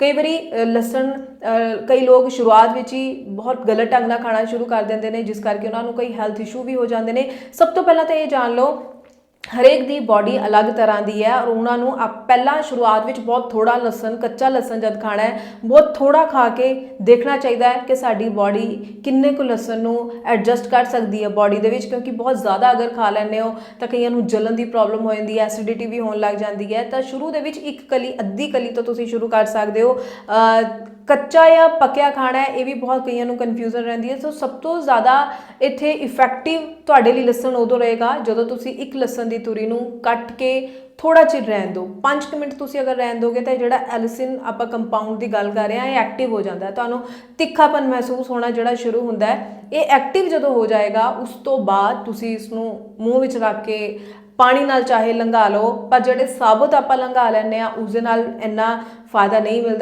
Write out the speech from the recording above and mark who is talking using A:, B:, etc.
A: ਕਈ ਵਾਰੀ ਲਸਣ ਕਈ ਲੋਕ ਸ਼ੁਰੂਆਤ ਵਿੱਚ ਹੀ ਬਹੁਤ ਗਲਤ ਢੰਗ ਨਾਲ ਖਾਣਾ ਸ਼ੁਰੂ ਕਰ ਦਿੰਦੇ ਨੇ, ਜਿਸ ਕਰਕੇ ਉਹਨਾਂ ਨੂੰ ਕਈ ਹੈਲਥ ਇਸ਼ੂ ਵੀ ਹੋ ਜਾਂਦੇ ਨੇ। ਸਭ ਤੋਂ ਪਹਿਲਾਂ ਤਾਂ ਇਹ ਜਾਣ ਲਓ ਹਰੇਕ ਦੀ ਬਾਡੀ ਅਲੱਗ ਤਰ੍ਹਾਂ ਦੀ ਹੈ ਔਰ ਉਹਨਾਂ ਨੂੰ ਆਪ ਪਹਿਲਾਂ ਸ਼ੁਰੂਆਤ ਵਿੱਚ ਬਹੁਤ ਥੋੜਾ ਲਸਣ, ਕੱਚਾ ਲਸਣ ਜਦ ਖਾਣਾ ਹੈ, ਬਹੁਤ ਥੋੜਾ ਖਾ ਕੇ ਦੇਖਣਾ ਚਾਹੀਦਾ ਹੈ ਕਿ ਸਾਡੀ ਬਾਡੀ ਕਿੰਨੇ ਕੁ ਲਸਣ ਨੂੰ ਐਡਜਸਟ ਕਰ ਸਕਦੀ ਹੈ ਬਾਡੀ ਦੇ ਵਿੱਚ, ਕਿਉਂਕਿ ਬਹੁਤ ਜ਼ਿਆਦਾ ਅਗਰ ਖਾ ਲੈਂਦੇ ਹੋ ਤਾਂ ਕਈਆਂ ਨੂੰ ਜਲਨ ਦੀ ਪ੍ਰੋਬਲਮ ਹੋ ਜਾਂਦੀ ਹੈ ਐਸਿਡਿਟੀ ਵੀ ਹੋਣ ਲੱਗ ਜਾਂਦੀ ਹੈ। ਤਾਂ ਸ਼ੁਰੂ ਦੇ ਵਿੱਚ ਇੱਕ ਕਲੀ, ਅੱਧੀ ਕਲੀ ਤੋਂ ਤੁਸੀਂ ਸ਼ੁਰੂ ਕਰ ਸਕਦੇ ਹੋ। ਕੱਚਾ ਜਾਂ ਪੱਕਿਆ ਖਾਣਾ ਹੈ, ਇਹ ਵੀ ਬਹੁਤ ਕਈਆਂ ਨੂੰ ਕਨਫਿਊਜ਼ਨ ਰਹਿੰਦੀ ਹੈ। ਸੋ ਸਭ ਤੋਂ ਜ਼ਿਆਦਾ ਇੱਥੇ ਇਫੈਕਟਿਵ ਤੁਹਾਡੇ ਲਈ ਲਸਣ ਉਦੋਂ ਰਹੇਗਾ ਜਦੋਂ ਤੁਸੀਂ ਇੱਕ ਲਸਣ ਦੀ ਤੁਰੀ ਨੂੰ ਕੱਟ ਕੇ ਥੋੜਾ ਚਿਰ ਰਹਿਣ ਦਿਓ। 5 ਮਿੰਟ ਤੁਸੀਂ ਅਗਰ ਰਹਿਣ ਦੋਗੇ ਤਾਂ ਜਿਹੜਾ ਐਲਿਸਿਨ ਆਪਾਂ ਕੰਪਾਊਂਡ ਦੀ ਗੱਲ ਕਰ ਰਹੇ ਹਾਂ, ਇਹ ਐਕਟਿਵ ਹੋ ਜਾਂਦਾ ਤੁਹਾਨੂੰ ਤਿੱਖਾਪਨ ਮਹਿਸੂਸ ਹੋਣਾ ਜਿਹੜਾ ਸ਼ੁਰੂ ਹੁੰਦਾ ਹੈ, ਇਹ ਐਕਟਿਵ ਜਦੋਂ ਹੋ ਜਾਏਗਾ, ਉਸ ਤੋਂ ਬਾਅਦ ਤੁਸੀਂ ਇਸ ਨੂੰ ਮੂੰਹ ਵਿੱਚ ਰੱਖ ਕੇ ਪਾਣੀ ਨਾਲ ਚਾਹੇ ਲੰਘਾ ਲਓ, ਪਰ ਜਿਹੜੇ ਸਾਬੁਤ ਆਪਾਂ ਲੰਘਾ ਲੈਂਦੇ ਆ ਉਸ ਦੇ ਨਾਲ ਇੰਨਾ ਫਾਇਦਾ ਨਹੀਂ ਮਿਲਦਾ।